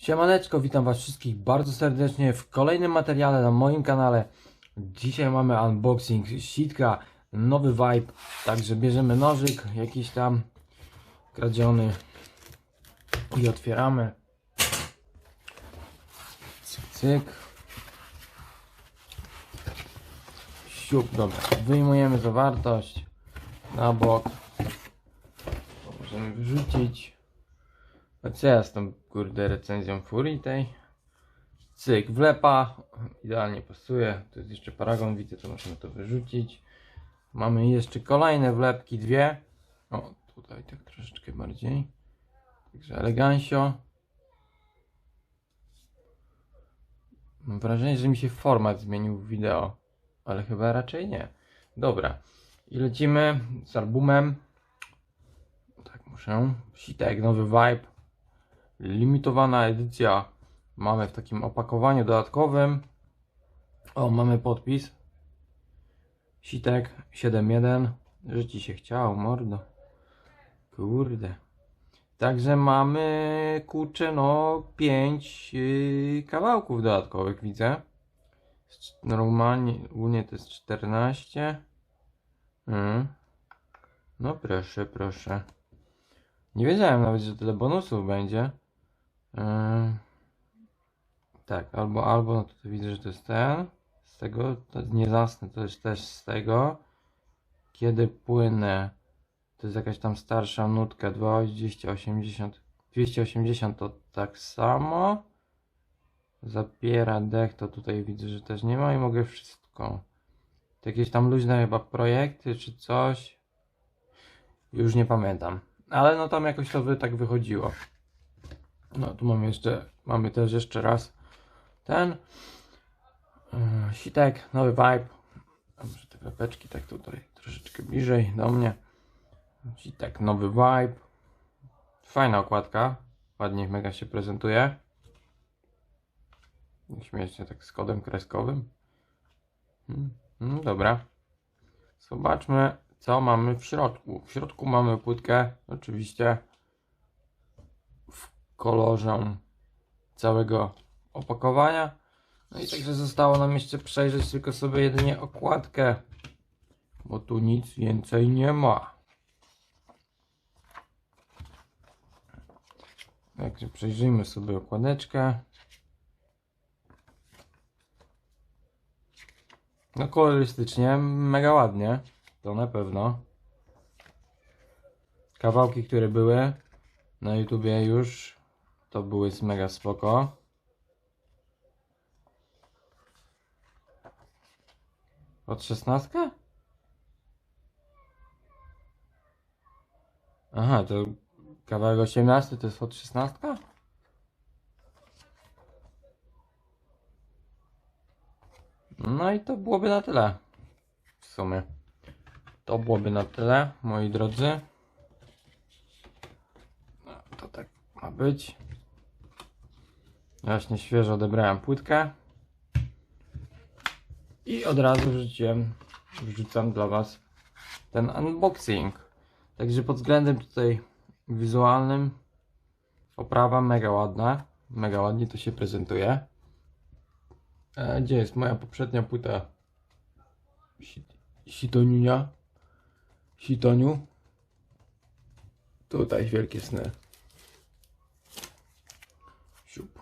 Siemaneczko, witam was wszystkich bardzo serdecznie w kolejnym materiale na moim kanale. Dzisiaj mamy unboxing sitka, nowy vibe, także bierzemy nożyk jakiś tam kradziony i otwieramy. Cyk, cyk. Siup, dobra, wyjmujemy zawartość na bok. Możemy wyrzucić. A co ja z tą kurde recenzją furii tej? Cyk, wlepa, idealnie pasuje. Tu jest jeszcze paragon, widzę, to możemy to wyrzucić. Mamy jeszcze kolejne wlepki, dwie. O, tutaj tak troszeczkę bardziej. Także elegancio. Mam wrażenie, że mi się format zmienił w wideo, ale chyba raczej nie. Dobra, i lecimy z albumem. Tak, muszę. Sitek, nowy vibe limitowana edycja mamy w takim opakowaniu dodatkowym. O, mamy podpis. Sitek 7.1. Że ci się chciało, mordo. Kurde. Także mamy, kurczę, no 5 yy, kawałków dodatkowych, widzę. Normalnie, ogólnie to jest 14. Mm. No proszę, proszę. Nie wiedziałem nawet, że tyle bonusów będzie. Yy, tak, albo, albo, no tutaj widzę, że to jest ten. Z tego, to nie zasnę, to jest też z tego. Kiedy płynę, to jest jakaś tam starsza nutka, 280, 280 to tak samo. Zapiera dech, to tutaj widzę, że też nie ma i mogę wszystko. To jakieś tam luźne chyba projekty czy coś. Już nie pamiętam. Ale no tam jakoś to by tak wychodziło. No tu mamy jeszcze, mamy też jeszcze raz ten yy, sitek, nowy vibe. Może te kropeczki tak tutaj troszeczkę bliżej do mnie. Sitek, nowy vibe. Fajna okładka. Ładnie mega się prezentuje. Śmiesznie tak z kodem kreskowym. Hmm, no dobra. Zobaczmy co mamy w środku. W środku mamy płytkę oczywiście kolorze całego opakowania. No i także zostało nam jeszcze przejrzeć tylko sobie jedynie okładkę, bo tu nic więcej nie ma. Także przejrzyjmy sobie okładeczkę. No kolorystycznie mega ładnie, to na pewno. Kawałki, które były na YouTubie już, to były z mega spoko. Od 16? Aha, to kawałek 18 to jest od 16? No i to byłoby na tyle. W sumie. To byłoby na tyle, moi drodzy. No, to tak ma być. Właśnie świeżo odebrałem płytkę. I od razu wrzuciłem, wrzucam dla Was ten unboxing. Także pod względem tutaj wizualnym oprawa mega ładna. Mega ładnie to się prezentuje. E, gdzie jest moja poprzednia płyta? Sit- Sitoniunia. Sitoniu. Tutaj wielkie sny. Siup.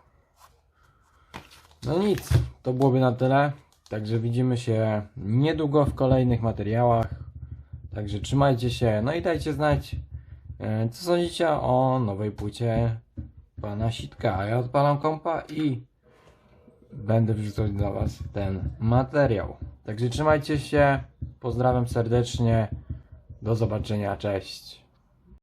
No nic, to byłoby na tyle. Także widzimy się niedługo w kolejnych materiałach. Także trzymajcie się, no i dajcie znać, e, co sądzicie o nowej płycie pana Sitka. Ja odpalam kompa i będę wrzucać dla was ten materiał. Także trzymajcie się, pozdrawiam serdecznie, do zobaczenia, cześć.